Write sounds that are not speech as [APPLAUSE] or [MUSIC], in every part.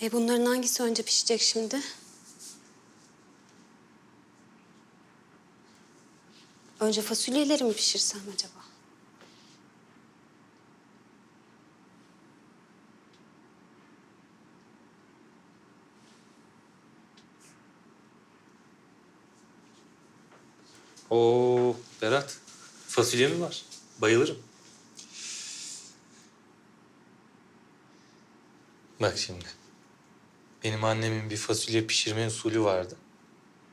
E bunların hangisi önce pişecek şimdi? Önce fasulyeleri mi pişirsem acaba? Oo Berat, fasulye mi var? Bayılırım. Bak şimdi. Benim annemin bir fasulye pişirme usulü vardı.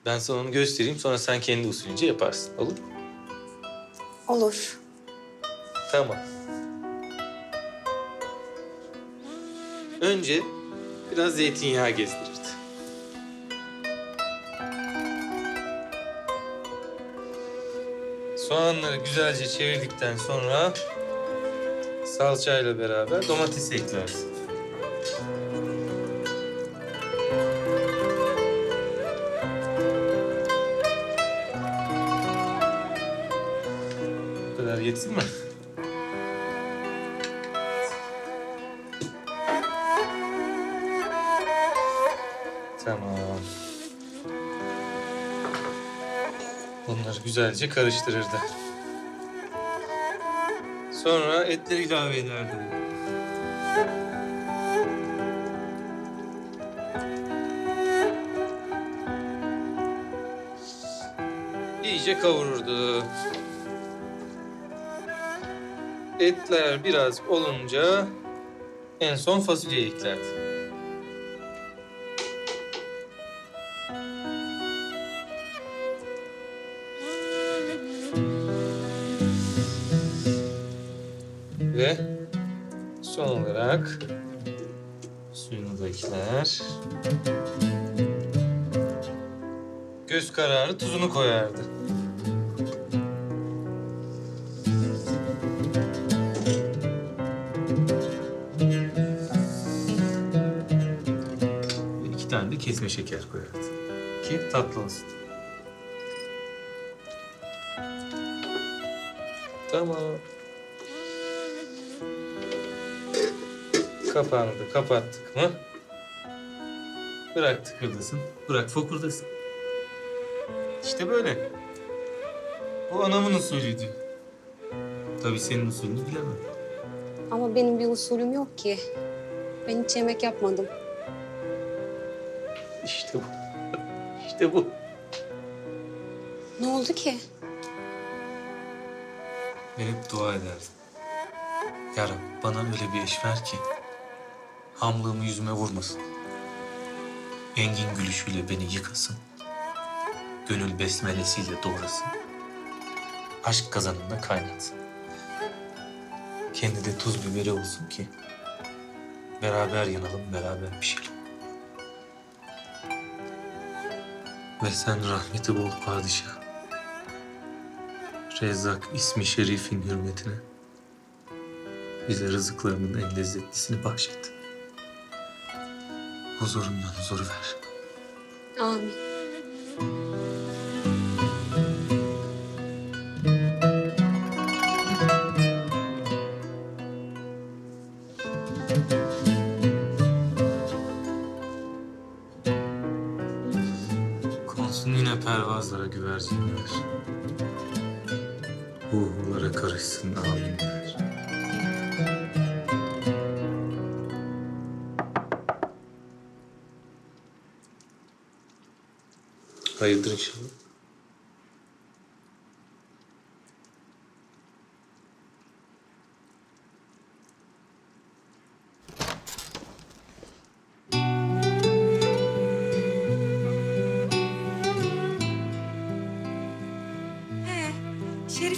Ben sana onu göstereyim sonra sen kendi usulünce yaparsın. Olur mu? Olur. Tamam. Önce biraz zeytinyağı gezdirirdi. Soğanları güzelce çevirdikten sonra salçayla beraber domates eklersin. Kadar yetsin mi? Tamam. Bunları güzelce karıştırırdı. Sonra etleri ilave ederdi. İyice kavururdu. Etler biraz olunca en son fasulyeyi eklerdi. Ve son olarak suyunu da ekler. Göz kararı tuzunu koyardı. Tane de kesme şeker koyardı. Ki tatlı olsun. Tamam. Kapağını da kapattık mı? Bırak tıkırdasın, bırak fokurdasın. İşte böyle. Bu anamın usulüydü. Tabii senin usulünü bilemem. Ama benim bir usulüm yok ki. Ben hiç yemek yapmadım. İşte bu. İşte bu. Ne oldu ki? Ben hep dua ederdim. Ya Rab, bana öyle bir eş ver ki hamlığımı yüzüme vurmasın. Engin gülüşüyle beni yıkasın. Gönül besmelesiyle doğrasın. Aşk kazanında kaynatsın. Kendi de tuz biberi olsun ki beraber yanalım, beraber pişelim. Ve sen rahmeti bol padişah. Rezzak ismi şerifin hürmetine bize rızıklarının en lezzetlisini bahşet. Huzurundan huzur ver. Amin. Yine pervazlara güvercinler. Ruhlara karışsın aminler. Hayırdır inşallah.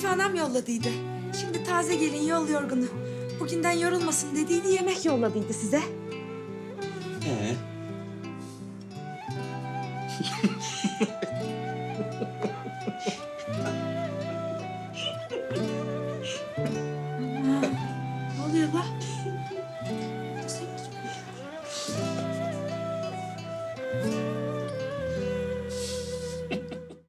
anam yolladıydı. Şimdi taze gelin yol yorgunu. Bugünden yorulmasın dediydi yemek yolladıydı size. Ee? [LAUGHS] Ne oluyor la?